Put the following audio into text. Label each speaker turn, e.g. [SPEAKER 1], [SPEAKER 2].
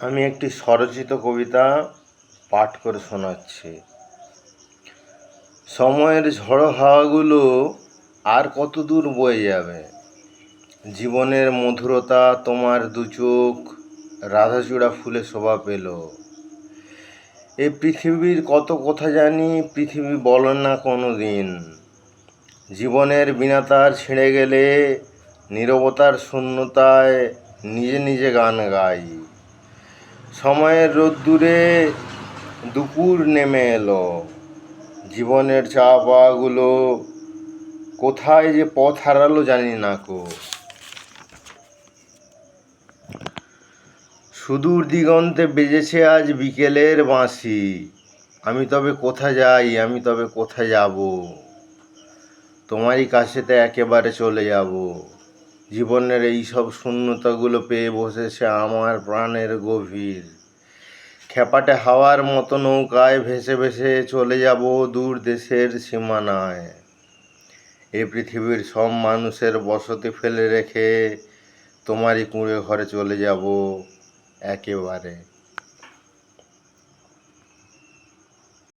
[SPEAKER 1] আমি একটি স্বরচিত কবিতা পাঠ করে শোনাচ্ছি। সময়ের ঝড়ো হাওয়াগুলো আর কত দূর বয়ে যাবে? জীবনের মধুরতা তোমার দু চোখ, রাধাচূড়া ফুলে শোভা পেল। এই পৃথিবীর কত কথা জানি পৃথিবী বলে না কোনো দিন জীবনের বিনাতার ছিঁড়ে গেলে নীরবতার শূন্যতায় নিজে নিজে গান গাই। সময়ের রোদ্দুরে দুপুর নেমে এলো। জীবনের চা পাওয়াগুলো কোথায় যে পথ হারালো জানি না কো। সুদূর দিগন্তে বেজেছে আজ বিকেলের বাঁশি। আমি তবে কোথা যাই, আমি তবে কোথায় যাব? তোমারই কাছেতে একেবারে চলে যাব। জীবনের এই সব শূন্যতাগুলো পেয়ে বসেছে আমার প্রাণের গভীর। খেপাটে হাওয়ার মতো নৌকায় ভেসে ভেসে চলে যাব দূর দেশের সীমানায়। এই পৃথিবীর সব মানুষের বসতি ফেলে রেখে তোমারই কুঁড়ে ঘরে চলে যাব একেবারে।